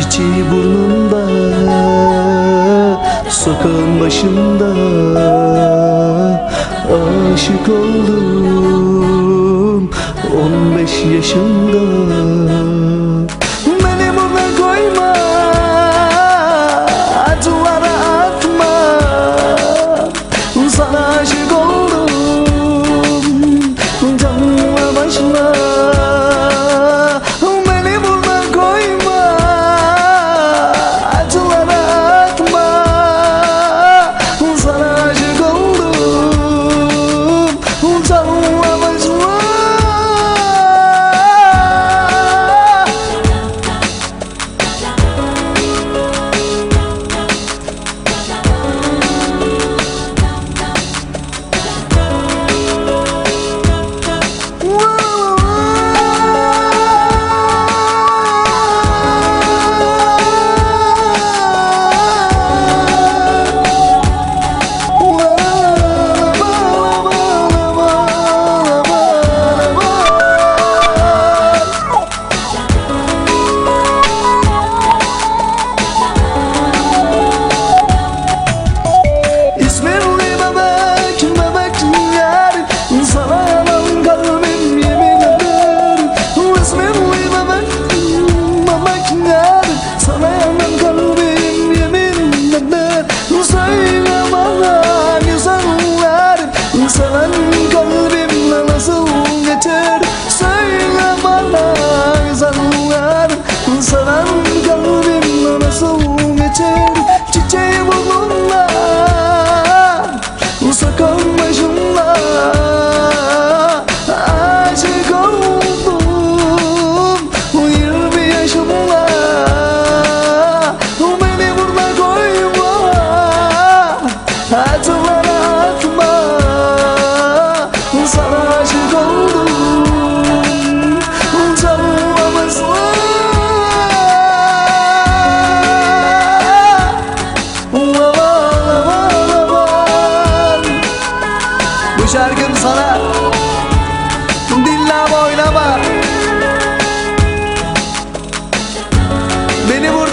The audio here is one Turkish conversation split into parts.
çiçeği burnumda Sokağın başında. Aşık oldum 15 yaşında.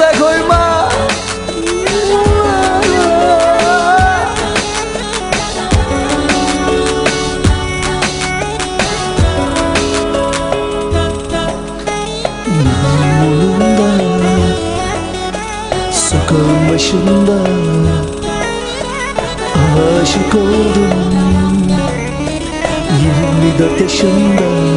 ortaya koyma. Yolunda başında. Aşık oldum. 24 yaşında.